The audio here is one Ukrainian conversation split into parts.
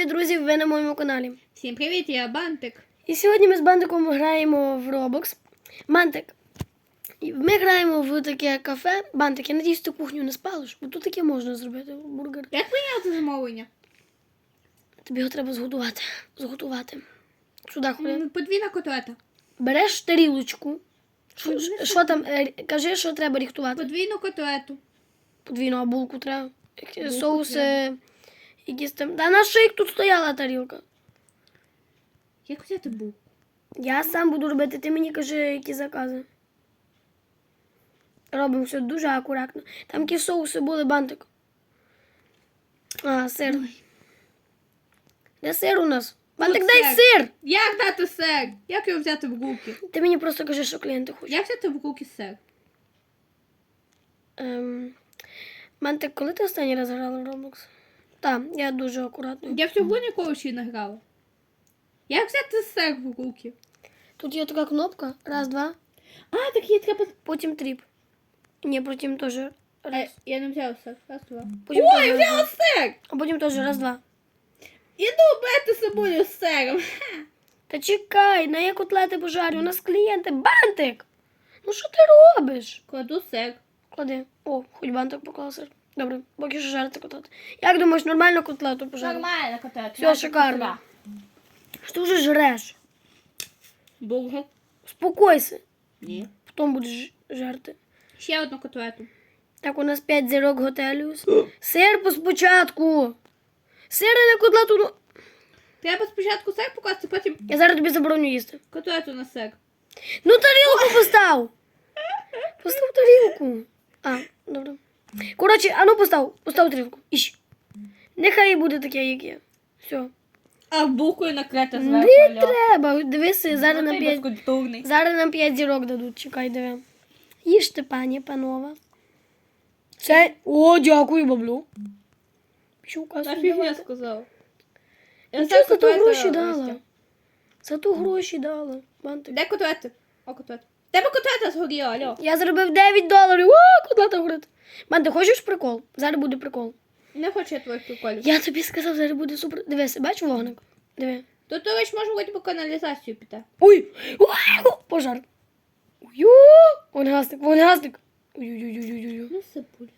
привіт, друзі! Ви на моєму каналі. Всім привіт, я Бантик. І сьогодні ми з Бантиком граємо в Roblox. Бантик. Ми граємо в таке кафе. Бантик, я надіюсь, ти кухню не спалиш, бо тут таке можна зробити бургер. Як прийняти замовлення? Тобі його треба зготувати. Зготувати. Сюди ходи. Подвійна котлета. Береш тарілочку. Що, там? е, Кажи, що треба ріхтувати. Подвійну котлету. Подвійну а булку треба. Які- Булку Соуси. треба. Там. Та на шик тут стояла тарілка. Як взяти був? Я сам буду робити, ти мені кажи, які закази. Робимо все дуже акуратно. Там які соуси були бантик. А, сир. Де сир у нас? Бантик, дай сир. сир! Як дати сир? Як його взяти в руки? Ти мені просто кажи, що клієнти хочуть. Як взяти в руки сир? Ем... Бантик, коли ти останній раз грала в Roblox? Так, я дуже акуратно. Я всього ніколи ще не грала. Як взяти сир в руки? Тут є така кнопка. Раз, два. А, так є треба. Потім тріп. Ні, потім теж. А, Раз. я не взяла сир. Раз, два. Потім О, я взяла сир! А потім теж раз, два. Іду бити собою з сиром. Та чекай, на я котлети пожарю, у нас клієнти. Бантик! Ну що ти робиш? Кладу сир. Клади. О, хоч бантик поклав сир. Добре, поки що жарити котлети. Як думаєш, нормально котлету пожарити? Нормально котлета. Все шикарно. Що ти вже жреш? Бургер. Успокойся. Ні. Потім будеш жарти. Ще одну котлету. Так, у нас 5 зірок готелю. Сир по спочатку. Сир на котлету. ну. Треба спочатку сир покласти, потім Я зараз тобі забороню їсти. котлету на сир. Ну тарілку постав. Постав тарілку. А, добре. Коротше, а ну постав, постав тарілку. Іщ. Нехай буде таке, як є. Все. А булкою накрити Не треба. Дивися, зараз нам 5, безкультурний. зараз нам 5 зірок дадуть. Чекай, диви. Їжте, пані, панова. Це. О, дякую, баблю. Нафіг я давати. сказала. Ну, за то гроші дала? За то гроші дала. Де котлети? О, котлета. Тебе котлета згоріла, алло. Я заробив 9 доларів. О, котлета горить. Бантик, хочеш прикол? Зараз буде прикол. Не хочу я твоїх приколів. Я тобі сказав, зараз буде супер. Дивись, бач вогник? Диви. Тут, до речі, можна вроді по каналізацію піти. Ой! Ой! Пожар. Ой! Вогнегасник, вогнегасник. Ой-ой-ой-ой-ой. Ну, сипуля.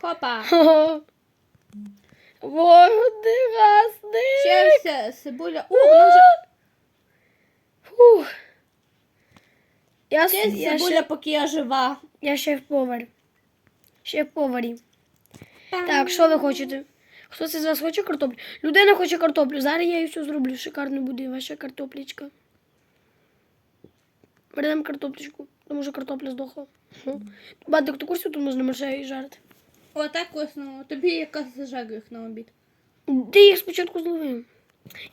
Хопа. Ха-ха. Вогнегасник. Ще все, сибуля. О, вже... Фух. Я, Ще я, сибуля, ще, поки я жива. я шеф-повар. Шеф-поварі. Так, що ви хочете? Хтось із вас хоче картоплю? Людина хоче картоплю. Зараз я її все зроблю. Шикарно буде ваша картоплічка. Передам картоплечку, тому що картопля здохла. Ну, Бантик, ти курсі тут можна і жарити. О, так класно. Тобі якраз зажарю їх на обід. Ти їх спочатку зловив.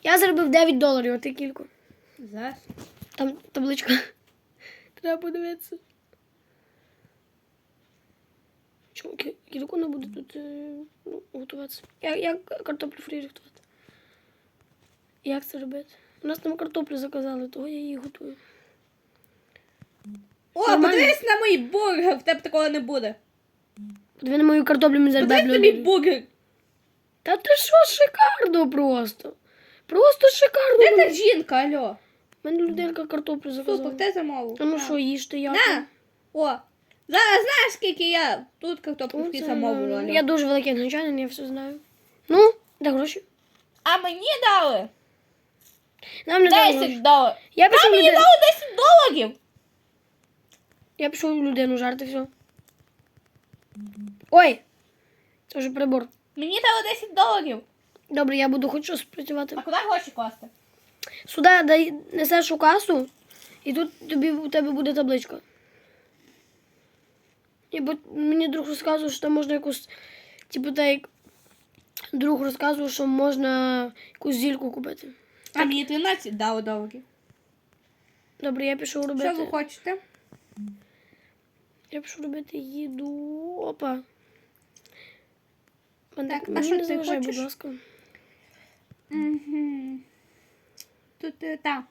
Я заробив 9 доларів, а ти кілько. Зараз. Там табличка. Треба подивитися. Чому кі- кілько не буде тут е, ну, готуватися? Як, як картоплю фрі готувати? Як це робити? У нас там картоплю заказали, того я її готую. О, Нормально. подивись на мій бургер, в тебе такого не буде. Подиви на мою картоплю ми Подивись на мій бургер. Та ти що шикарно просто. Просто шикарно. Де та жінка, алло? Мене людинка картоплю заказала. Супер, ти замовив. А ну що, їжте я. На! О! Зараз знаєш, скільки я тут картоплю Ну, замовила. е. Я дуже великий англічанин, я все знаю. Ну, де гроші? А мені дали Нам не дали 10 гроші. доларів. Я пішов, Мені людину, дали 10 доларів. я пішов людину жарти, все. Ой! Це вже прибор. Мені дали 10 доларів. Добре, я буду хоч щось працювати. А куди гроші класти? Сюди дай, несеш у касу, і тут тобі, у тебе буде табличка. І бо мені друг розказував, що там можна якусь, типу, так як друг розказував, що можна якусь зільку купити. А мені 13 дали доларів. Добре, я пішов робити. Що ви хочете? Я пішов робити їду. Опа. Так, а що ти хочеш? будь ласка. Угу. Тут е, та.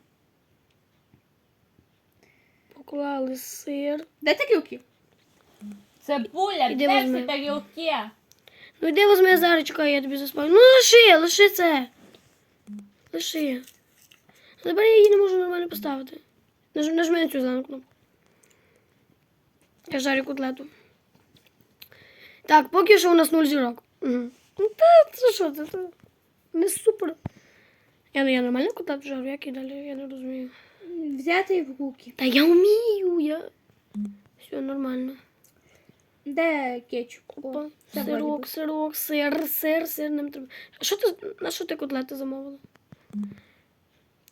Поклали сир. Де тарілки? Цибуля, Іди де візьми. всі тарілки? Ну йди возьми зараз, чекай, я тобі заспаю. Ну лиши, лиши це. Лиши. Забери, я її не можу нормально поставити. Наж, нажми на цю зелену кнопку. Я жарю котлету. Так, поки що у нас нуль зірок. Угу. Ну та це що, це, це не супер. Я, я нормально котлету жарю, як і далі, я не розумію. Взяти в руки. Та я вмію, я. Все нормально. Де кетчуп? Опа. Сирок, сирок, сир, сир, сир нам треба. А що ти, на що ти котлети замовила?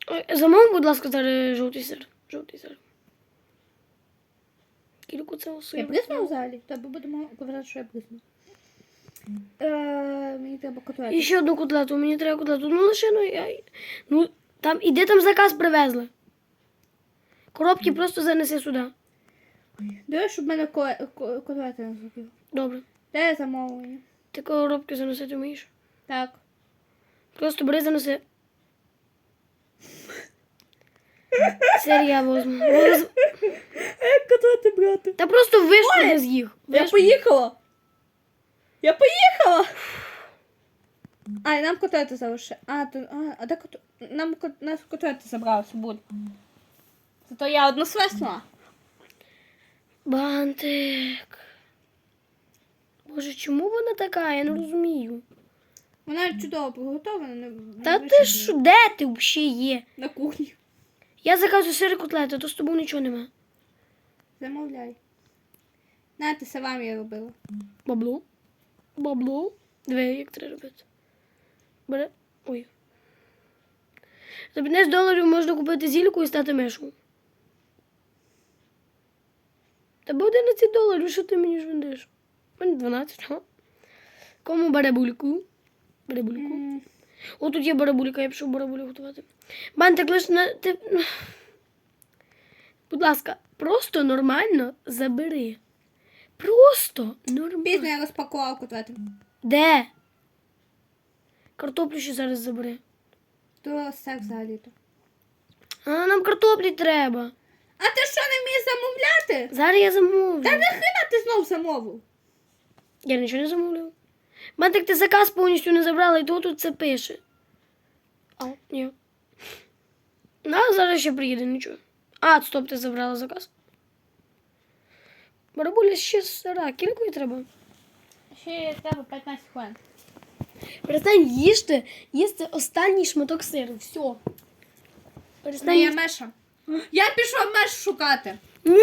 Ой, Замов, будь ласка, зараз жовтий сир. Жовтий сир. Кільку це Я сир. бризнув взагалі? Тобі будемо казати, що я бризнув. Е, мені треба І котлети. ще одну котлету, мені треба котлету. Ну лише, ну я. Ну, там, іде там заказ привезли. Коробки просто занеси сюди. Диви, щоб в мене ко- ко- котлети не зробили. Добре. Де замовлення? Ти коробки заносити вмієш? Так. Просто бери занеси. Сир я возьму. Роз- Як котлети брати? Та просто вишли з їх. Я поїхала. Я поїхала. А, і нам котлети залишили. А, то, а, а де кот... Нам кот... нас котлети забрали буде. Зато я одну свеснула. Бантик. Боже, чому вона така? Я не розумію. Вона чудово приготована. Не... Та не ти що, де ти взагалі є? На кухні. Я заказую сири котлети, то з тобою нічого нема. Замовляй. На, ти сама я робила. Бабло. Бабло. Диви, як треба робити. Бере. Ой. За 15 доларів можна купити зільку і стати мишою. Та буде 11 доларів, що ти мені ж вендиш? У мене 12, га? Кому бере бульку? Бере бульку. О, тут є барабулька, я пішов барабулю готувати. Бантик, лиш на ти. Будь ласка, просто нормально забери. Просто Пізно нормально. я розпакувала котлети. Де? Картоплю ще зараз забери. То все взагалі-то. А нам картоплі треба. А ти що не вмієш замовляти? Зараз я замовлю. Та нахрена ти знов замовив? Я нічого не замовляв. Бантик, ти заказ повністю не забрала, і то тут це пише. А, ні. Ну, зараз ще приїде, нічого. А, стоп, ти забрала заказ. Барабуля ще сира, кількою треба. Ще треба 15 хвилин. Перестань їсти, їсти останній шматок сиру. Все. Перестань. Я їсти. Меша. Я пішов Меш шукати. Ні!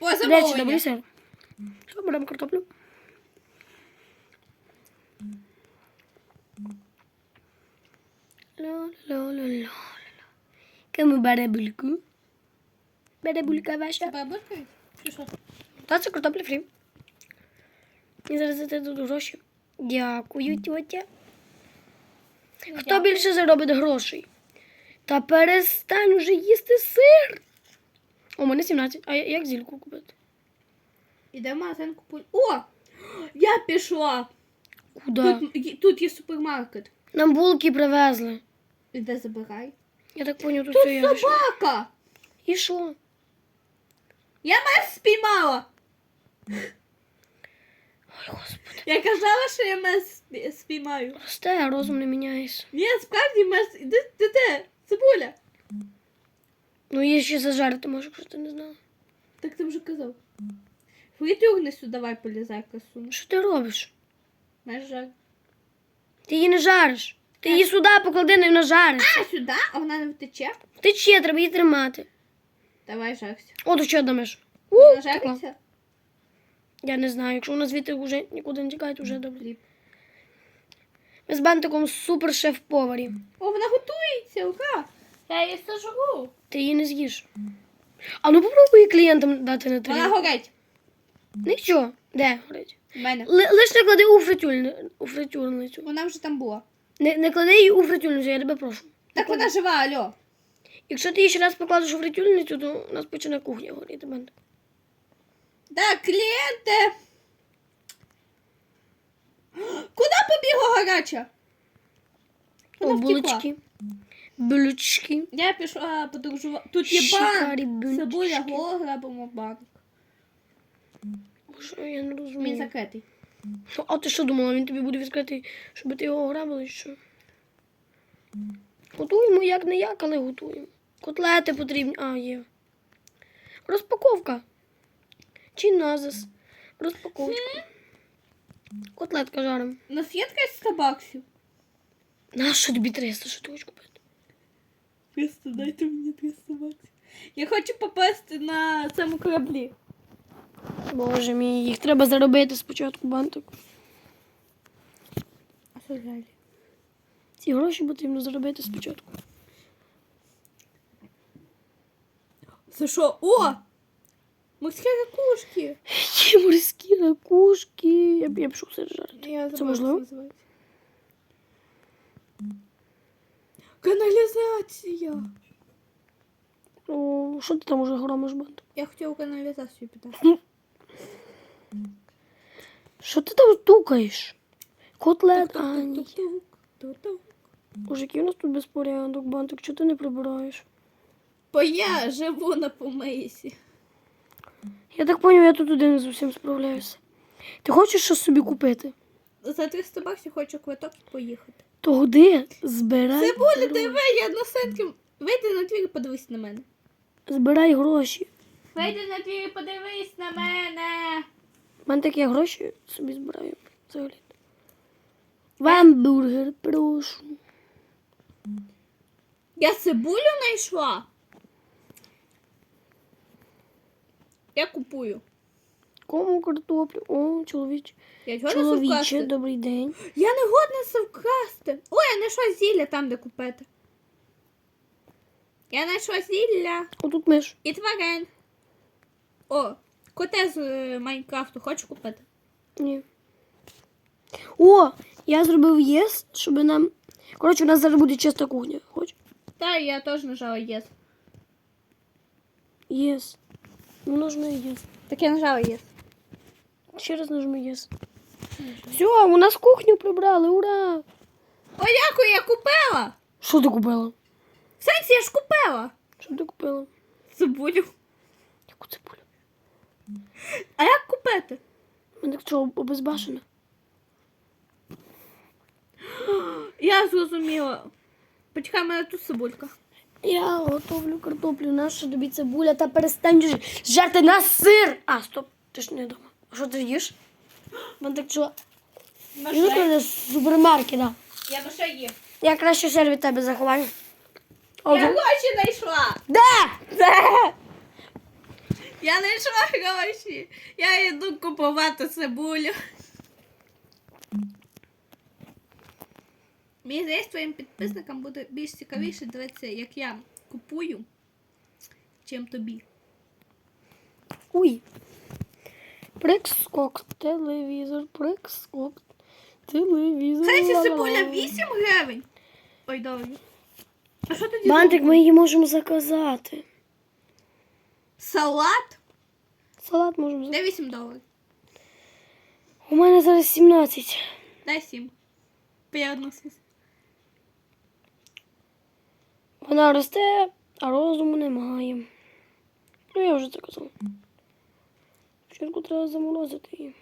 О, Речі, замовлення. добрий сир. Що, беремо картоплю? Ла-ла-ла-ла-ла. Кому бере бульку? Бере булька ваша? Тебе будь Та це картопля фрі. І зараз за це тут гроші. Дякую, тьотя. Хто більше заробить грошей? Та перестань уже їсти сир. У мене 17. А я- як зільку купити? Іде в магазин купуй. О! Я пішла. Куда? Тут, є- тут є супермаркет. Нам булки привезли. Іде забирай. Я так поняв, тут Тут все я. собака! І що? Я мес спіймала. Ой, господи. Я казала, що я мес спіймаю. Росте, розум не міняється. Ні, справді мес. Іди, ти де? Цибуля. Ну, є ще зажарити, може, якщо ти не знала. Так ти вже казав. Фритюрнесу давай полізай касу. Що ти робиш? Знаєш, жаль. Ти її не жариш. Ти її сюди поклади, не нажариш. А, сюди? А вона не втече? Ще треба її тримати. Давай жарся. О, що дамеш? Вона. Я не знаю, якщо вона звідти вже нікуди не тікає, то вже добре. Ми з бантиком супер шеф-поварі. О, вона готується, ура! Я її сожру. Ти її не з'їш. А ну попробуй клієнтам дати на Вона горить. Нічого. Де горить? В мене. Ли- Лиш не клади у фритюрницю. Вона вже там була. Не, не клади її у фритюрницю, я тебе прошу. Так вона жива, алло. Якщо ти її ще раз покладеш у фритюрницю, то у нас почне кухня горіти. бантик. Так, клієнти. Куди побігла гаряча? О, булочки. Булочки. Я пішла подорожувати. Тут є банк. Цибуля, гол, грабимо банк. Боже, я не Він закритий. Ну, А ти що думала, він тобі буде відкритий, щоб ти його ограбили, чи що? Готуємо як не як, але готуємо. Котлети потрібні. А, є. Розпаковка. Чи назис. Розпаковка. Котлетка жарим. У нас є якась 100 баксів? На що тобі 300, що ти хочеш купити? 300, дайте мені 300 баксів. Я хочу попасти на цьому кораблі. Боже мій, їх треба заробити спочатку бантик. А що далі? Ці гроші потрібно заробити спочатку. Це що? О! Морські ракушки! Ті морські ракушки. Я б я пішов все жарити. Я Це можливо? називається. Каналізація! О, що ти там уже громиш бантик? Я хотіла каналізацію питати. Що ти там стукаєш? Котлет, а ні. Тук-тук, тук-тук. Боже, який у нас тут безпорядок, бантик, чого ти не прибираєш? Бо я живу на помийці. Я так поняв, я тут один з усім справляюся. Ти хочеш щось собі купити? За 300 баксів хочу квиток і поїхати. То годи, збирай. Гроші. диви, я на сенки. Вийди на двір і подивись на мене. Збирай гроші. Вийди на двір і подивись на мене. У мене такі гроші собі збираю взагалі. Вамбургер, прошу. Я цибулю знайшла. Я купую. Кому картоплю? О, чоловіч. Я Чоловіче, добрий день. Я не годна це вкрасти. О, я знайшла зілля там, де купити. Я знайшла зілля Отут миш. і тварин. О, коте з е, Майнкрафту хочу купити. Ні. О, я зробив єс, щоб нам. Коротше, у нас зараз буде чиста кухня. Хоч? Та я теж нажала єс. Єс. Ну, нажми єс. Так я нажала єс. Ще раз нажми єс. Все, у нас кухню прибрали, ура! О, дякую, я купила. Що ти купила? Сенсі, я ж купила. Що ти купила? Цибулю. Яку цибулю? А як купити? Мене що, обезбашена? Я зрозуміла. Почекай, в мене тут цибулька. Я готовлю картоплю, наша тобі цибуля, та перестань жарти на сир. А, стоп, ти ж не вдома. А що ти їш? Мене так що. Ну, це з супермаркета. Я душа є. Я краще сир від тебе заховаю. Я гроші знайшла. Де? Де? Я знайшла гроші. Я йду купувати цибулю. Мені здається, твоїм підписникам буде більш цікавіше дивитися, як я купую, чим тобі. Уй. Прикскок, телевізор, прикскок, телевізор. Кстати, ла-ла-ла. цибуля 8 гривень. Ой, добре. А що тоді? Бантик, ми її можемо заказати. Салат? Салат можемо заказати. Де 8 доларів? У мене зараз 17. Дай 7. Поєднуся. Вона росте, а розуму немає. Ну, я вже це казав. Спочатку треба заморозити її.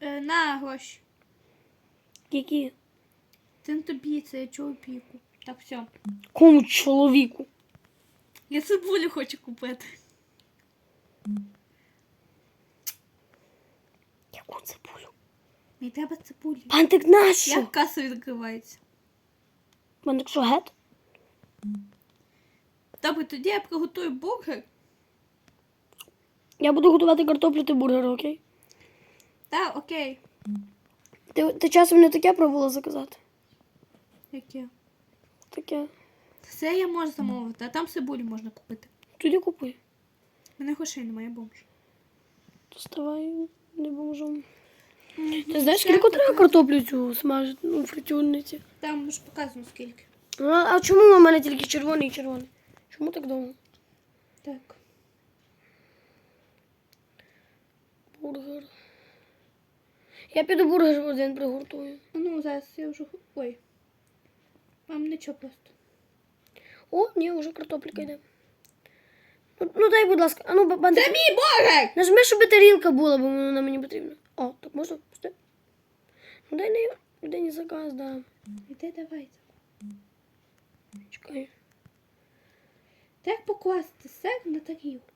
Е, на гроші. Які? Це не тобі, це я чоловіку. Так, все. Кому чоловіку? Я цибулю хочу купити. Яку цибулю? Мені треба цибулю. Бантик нащо? Як каса відкривається? Бантик що, гет? Добре, тоді я приготую бургер. Я буду готувати картоплю ти бургер, окей? Так, окей. Ти, ти часом не таке пробувала заказати? Яке? Таке. Все я можу замовити, а там цибулю можна купити. Тоді купуй. У мене грошей немає бомж. Доставай, не поможу. Ти знаєш, скільки треба картоплю цю смажити ну, в фритюрниці? Там ж показано скільки. Ну, а чому у мене тільки червоний і червоний? Чому так довго? Так. Бургер. Я піду бургер один приготую. Ну, зараз я вже. Ой. Вам нічого просто. О, ні, вже картопліка йде. Ну, ну дай, будь ласка, а ну ба- бантик. Це мій бургер! Нажми, щоб тарілка була, бо вона мені потрібна. О, так можна? Пусти. Ну, дай не, дай не заказ, да. Іди давай. Чекай. Так покласти сир на тарілку.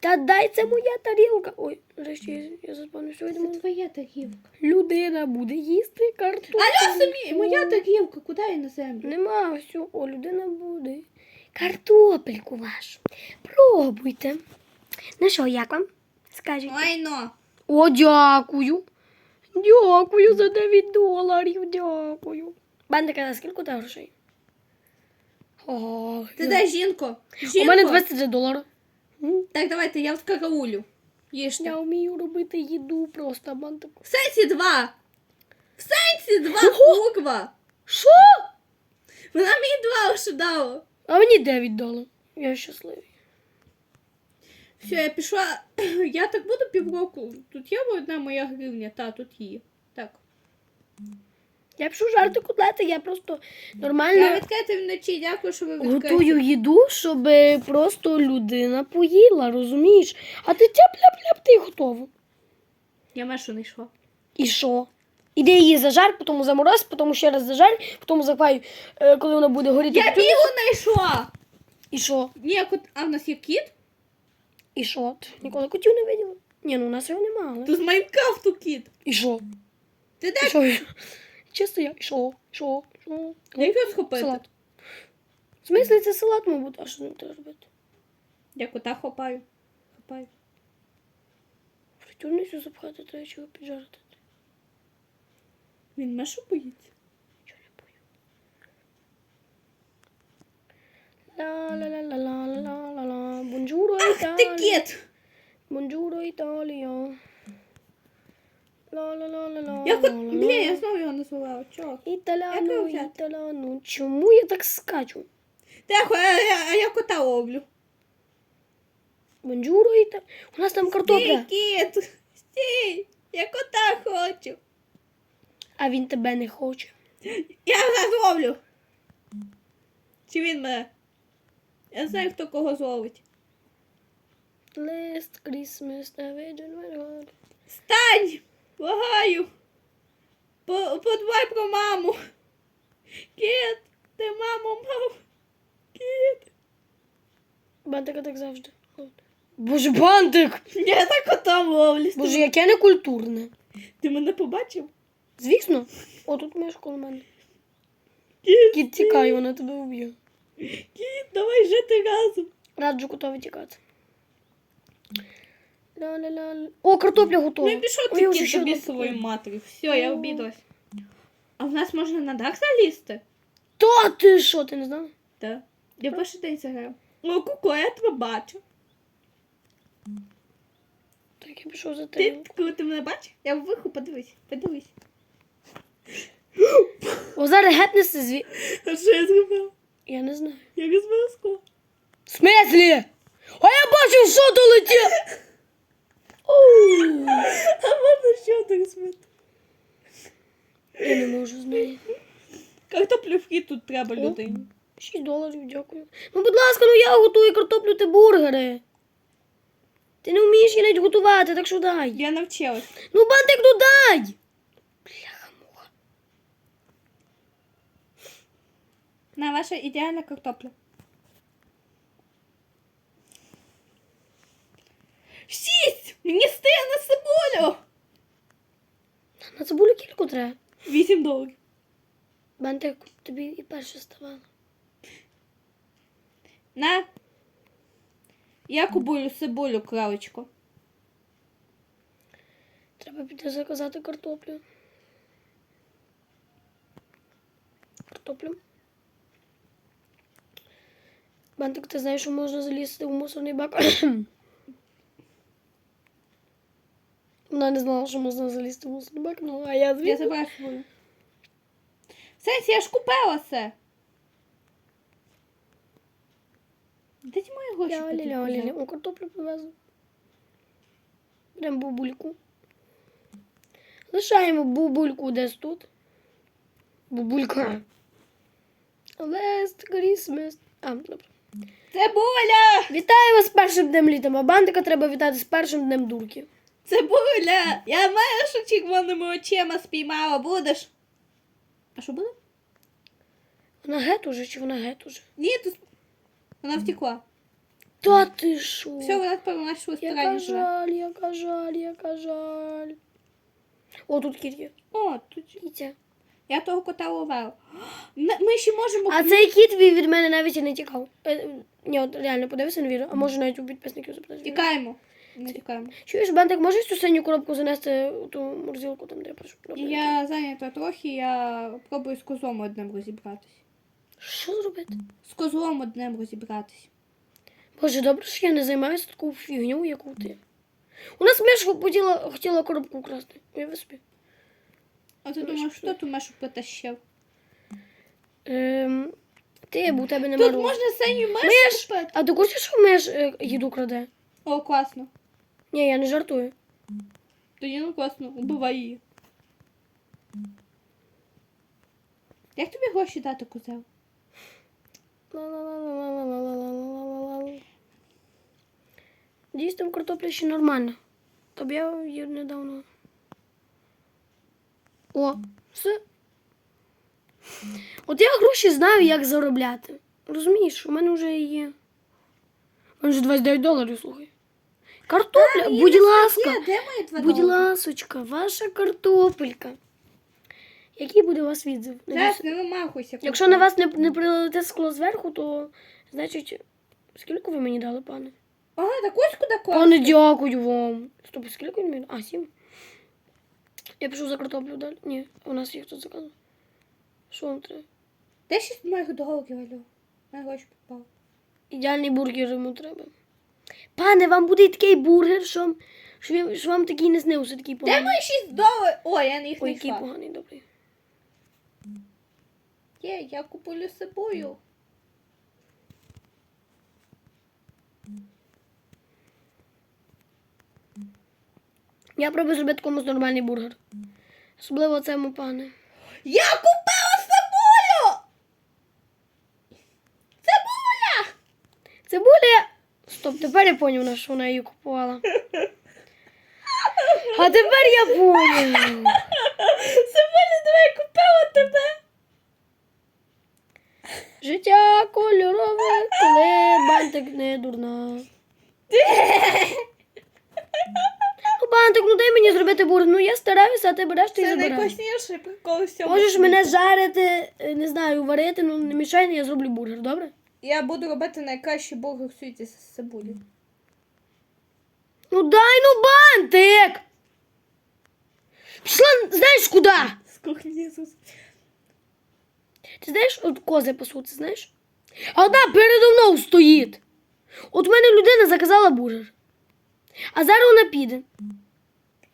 Та дай це моя тарілка. Ой, нарешті я, я заспавнив Це твоя тарілка. Людина буде їсти картоплю. Алло, самі, моя тарілка, куди я на землю? Нема все. О, людина буде. Картопельку вашу. Пробуйте. Ну що, як вам? Скажіть. Майно. О, дякую. Дякую за 9 доларів. Дякую. Бандика, за скільки ти грошей? О, Ти дай жінку. У Жінку. мене 23 долари. Так, давайте, я в караулю. Їжте. Я вмію робити їду просто бантику. В сенсі два. В сенсі два буква. Що? Вона мені два вже дала. А мені 9 дали. Я щасливий. Все, я пішла. Я так буду півроку. Тут є одна моя гривня, та тут є. Так. Я пишу жарти котлети, я просто нормально. Я відкрити вночі, дякую, що ви відкрили. готую їду, щоб просто людина поїла, розумієш? А ти тяп-ляп-ляп, ти готово. Я Машу не йшла. І що? Іди її зажар, потім заморозь, потім ще раз зажар, потім закпай, е, коли вона буде горіти. Я білу знайшла! І що? Ні, кот... а в нас є кіт? І що? Ніколи котів не виділа? Ні, ну у нас його немає. Тут з Майнкрафту кіт. І що? Ти де? Чисто я. Що? І що? Як його схопити? Салат. В смислі це салат, мабуть, а що не треба робити? Я кота хопаю. Хопаю. Фритюрницю запхати, треба чого піджарити. Він Машу боїться. Ла-ла-ла-ла-ла-ла-ла-ла. Ах ти Італія. кіт! Бонджуро, Італія. Я кот... Блін, я знову його назвала. Чого? Як Італяну, його взяти? італяну. Чому я так скачу? Тихо, а я, а я кота ловлю. Бонджуро, Італія. У нас там Стій, картопля. кіт! Стій! Я кота хочу. А він тебе не хоче. Я зараз ловлю. Чи він мене? Я знаю, хто кого зловить. Last Christmas, I my heart. Стань! Благаю! Подбай про маму! Кіт! Ти маму мав! Кіт! Бантика так завжди. Боже, бантик! Я так кота ловлю. Боже, яке некультурне. Ти мене побачив? Звісно. О, тут коло мене. Кіт! Кіт тікає, вона тебе вб'є. Кіт, давай жити разом! Раджу котові тікати. Ла-ла-ла. О, картопля готова. Ну і пішов Ой, ти вже кіт ще тобі одна свою купила. матері. Все, я Ну. обідалась. А в нас можна на дах залізти? Та ти що, ти не знала? Так. Я перший день заграв. О, куко, я тебе бачу. Так, я пішов за Ти, тим. коли ти мене бачиш, я виху, подивись, подивись. О, зараз гетнеси зві. А що я зробив? Я не знаю. Я не змерзла. В смислі? А я бачив, що то летів. Оу. А можна що так змити? Я не можу з неї. Картоплю фрі тут треба людині. 6 доларів, дякую. Ну, будь ласка, ну я готую картоплю ти бургери. Ти не вмієш її навіть готувати, так що дай. Я навчилась. Ну, бантик, ну дай. Бляха-муха. На ваша ідеальна картопля. Шість! Стає на цибулю! На цибулю кільку треба. Вісім доларів. Бантик, тобі і перше ставало. На. Я кубулю цибулю, кралечко. Треба піти заказати картоплю. Картоплю. Бантик, ти знаєш, що можна залізти у мусорний бак? Вона не знала, що можна залізти в мусорний бак, ну а я Я звідси. забрала цибулю. Сенсі, я ж купила це. Де ті мої гроші? Ля, тоді ля, ля, ля. взяли? О, картоплю привезли. Беремо бубульку. Лишаємо бубульку десь тут. Бубулька. Last Christmas. А, добре. Цибуля! Вітаю вас з першим днем літа. А бантика треба вітати з першим днем дурки. Цибуля! Я мишу червоними очима спіймала, будеш? А що буде? Вона гет уже чи вона гет уже? Ні, тут вона втекла. Та ти що? Все, вона тепер у нашому Яка живе. жаль, яка жаль, яка жаль. О, тут кіт є. О, тут Кітя. я того кота ловила. Ми, ми ще можемо. А цей кіт він від мене навіть і не тікав. Е, ні, от реально подивися на відео, а може навіть у підписників запитати. Тікаємо. Ми тікаємо. Чуєш, Бентик, можеш цю синю коробку занести у ту морзилку там, де я прошу? Я зайнята трохи, я пробую з козлом одним розібратись. Що зробити? З козлом одним розібратись. Боже, добре, що я не займаюся такою фігню, яку ти. У нас Мешка хотіла, хотіла коробку украсти. Я виспі. А ти думаєш, хто ту мешу притащив? Ем, ти, бо у тебе немає. Тут можна синю мешу Миш! купити. А ти курсиш, що Меш е, їду краде? О, класно. Не, я не жартую. Та ні, ну класно, убивай її. Як тобі гроші дати кузел? Дійсно, там картопля ще нормально. Тобі я її недавно. О, все. От я гроші знаю, як заробляти. Розумієш, у мене вже є. У мене вже 29 доларів, слухай. Картопля, будь ласка. Будь ласочка, ваша картопелька. Який буде у вас відзив? Зараз не вимахуйся. Якщо на вас не, не прилетить скло зверху, то значить. Скільки ви мені дали, пане? Ага, так ось куди класти. Пане, дякую вам. Стоп, скільки він мені? А, сім. Я пишу за картоплю далі. Ні, у нас є хтось заказав. Що вам треба? Де шість моїх доларів, алло? На гроші попав. Ідеальний бургер йому треба. Пане, вам буде такий бургер, що, що, що вам такий не снився, такий Де поганий. мої шість доларів? О, я їх Ой, не який йшла. поганий, добрий. Є, я куплю з собою. Я пробую зробити комусь нормальний бургер. Особливо цьому пане. Я купила цибулю! Цибуля! Цибуля. Стоп, тепер я поняв, на що вона її купувала. А тепер я поняв. Цибуля, давай купила тебе. Життя кольорове, коли бантик не дурна. Ну, бантик, ну дай мені зробити бургер. Ну я стараюся, а ти береш ти і Це забираєш. найкласніший прикол всього. Можеш мене жарити, не знаю, варити, ну не мішай, я зроблю бургер, добре? Я буду робити найкращий бургер в світі з цибулі. Ну дай ну бантик! Пішла, знаєш куди? З кухні Ісус. Ти знаєш, от кози пасуться, знаєш? А одна передо мною стоїть. От в мене людина заказала бургер. А зараз вона піде.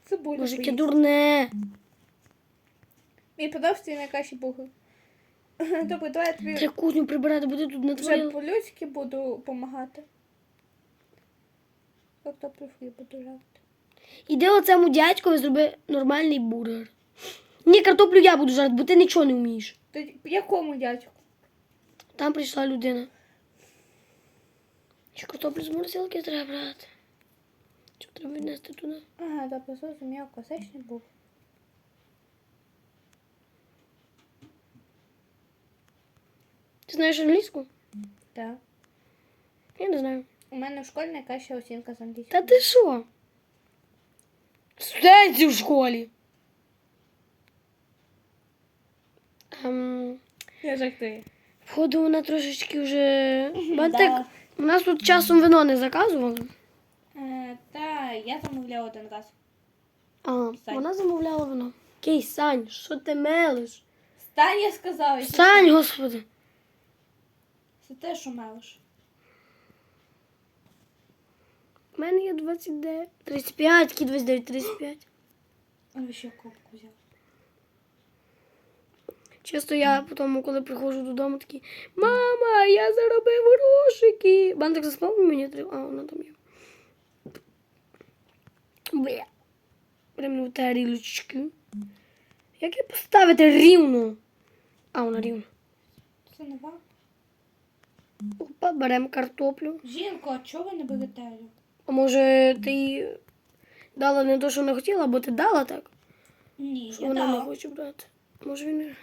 Цибулю. Боже, яке поїсть. дурне. Мій подобстві найкращий бургер. Добре, давай я тобі Треба кухню прибирати, ти тут не вже твоє. по-людськи буду допомагати. Картоплю фрі буду жарити. Іди оцему дядькові зроби нормальний бургер. Ні, картоплю я буду жарити, бо ти нічого не вмієш. Тоді, якому дядьку? Там прийшла людина. Ще картоплю з морозилки треба брати. Що треба віднести туди? Ага, добре, зрозумів, класичний був. Ти знаєш англійську? Так. Я не знаю. У мене в школі найкраща оцінка з англійської. Та ти що? Студенті в школі. Ем, Я жартую. Походу, вона трошечки вже. Бантик, Да. у нас тут часом вино не заказували. Е, та, я замовляла один раз. А, Сань. вона замовляла вино. Кей, Сань, що ти мелиш? Стань, я сказала. Сань, господи. Це те, що мелиш. У мене є 29. 35, які 29, 35. А ви ще копку взяв. Часто я потім, коли приходжу додому, такий, мама, я заробив грошики. Бантик заспав мені три. А, вона там є. Бля. Прям в тарілочки. Як її поставити рівно? А, вона рівно. Це не вам? Опа, беремо картоплю. Жінко, а чого ви не берете? А може ти Дала не то, що не хотіла, бо ти дала так, Ні, що я вона не дала. хоче брати. Може він.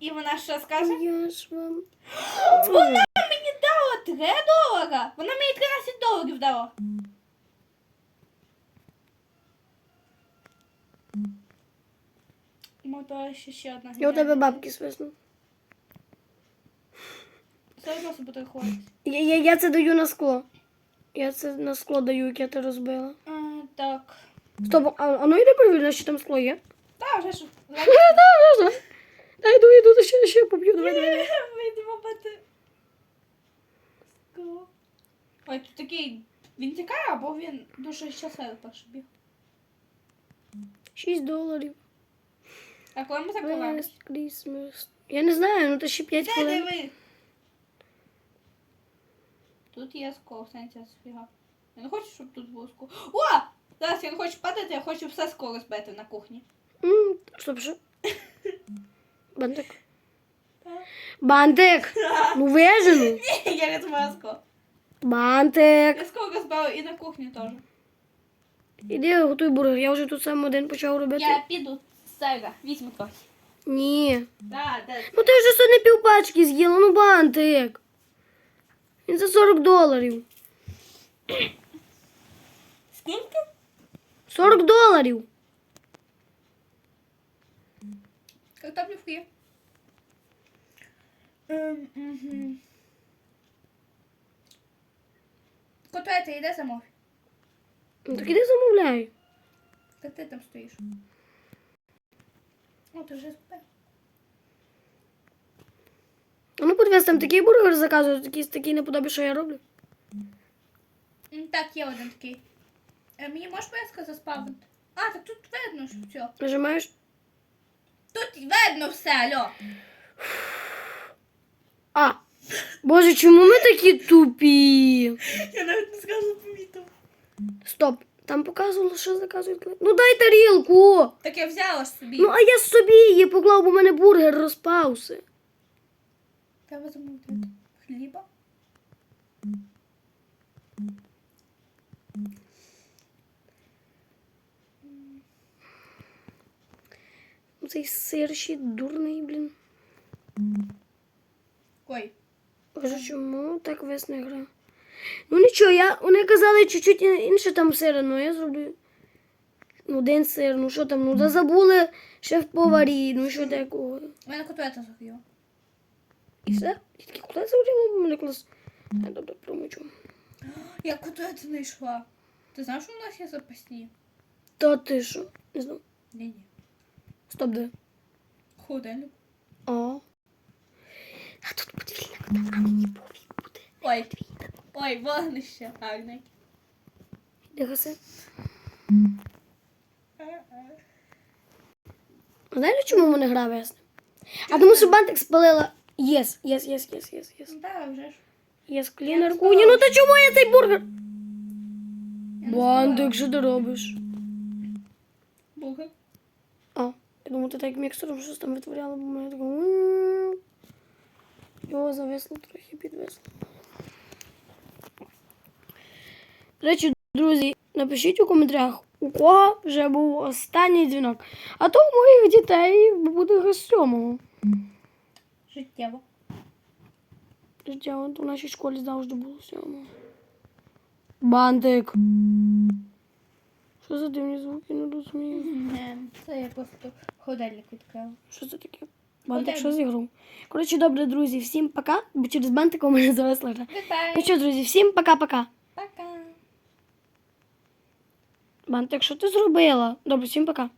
і- вона що скаже? Я ж вам. Вона мені дала 3 долара. Вона мені 13 доларів дала. Мотора ще ще одна. Я у тебе бабки свисну. Все одно ходити. Я, я, я це даю на скло. Я це на скло даю, яке ти розбила. А, так. Стоп, а, а ну йди перевірю, що там скло є. Та, вже ж. Дай, дай. Дай, йду, йду, ще, ще поб'ю, давай, давай. давай. Бати. Скло. Ой, тут такий. Він тікає, або він дуже щасливий перший біг. 6 доларів. А коли ми закриваємо? Last Christmas. Я не знаю, ну то ще 5 Де хвилин. диви? Тут є скло, сенсі сфіга. Я не хочу, щоб тут було скло. О! Зараз я не хочу падати, я хочу все скло розбити на кухні. М, Стоп, що? Бантик. Бантик! Ну вижену. Я розбила скло. Бантик. Я скло розбила і на кухні теж. Іди готуй бургер, я вже тут сам один почав робити. Я піду зараз, візьму трохи. Ні. Да, да. Ну ти вже сьогодні півпачки з'їла, ну бантик. Він за 40 доларів. Скільки? 40 доларів. Картоплю фрі. Ем, угу. Котлети йде замов. Ну так іди замовляй. Та ти там стоїш. О, ти вже спи. Ну подивись, там такий бургер заказують, такий, такий неподобі, що я роблю. М, Так, є один такий. Е, мені можеш пояска заспавнити? А, так тут видно що все. Нажимаєш. Тут видно все, алло. А! Боже, чому ми такі тупі? Я навіть не скажу помітив. Стоп, там показувало, що заказують. Ну дай тарілку! Так я взяла ж собі. Ну, а я собі її поклав, бо в мене бургер розпався. Треба замовити хліба. Ну, Цей сир ще дурний, блін. Ой. Боже, чому так весь не гра? Ну нічого, я, вони казали чуть-чуть інше там сира, ну я зроблю. Ну, один сир, ну що там, ну да забули шеф-поварі, ну що такого. У мене котлета згоріла. І все? Я такі куди завжди мене клас. Я добре промочу. Я котлету знайшла. Ти знаєш, що у нас є запасні? Та ти що? Не знаю. Ні, ні. Стоп, де? Холодильник. А. А тут подвійна кота, а мені пофіг буде. Ой. Ой, вогнище гарне. Де гаси? Знаєш, чому мене гра весне? А тому що бантик спалила. Єс, єс, єс, єс, єс, єс. Так, вже ж. Єс, клінер куні. Ну та чому я цей бургер? Знаю. що ти робиш? Бургер. А, я думаю, ти так міксером щось там витворяла, бо мене тако. Його зависло трохи підвисло. До речі, друзі, напишіть у коментарях, у кого вже був останній дзвінок. А то у моїх дітей буде з Життєво. Життя от у нашій школі завжди було сьомого. Бантик. Що за дивні звуки, не розумію. Не, Це я просто холодильник відкрила. Що це таке? Бантик, що зіграв? Коротше, добре, друзі, всім пока, бо через бантика у мене. Goodbye. Ну що, друзі, всім пока-пока. Пока. Бантик, що ти зробила? Добре, всім пока.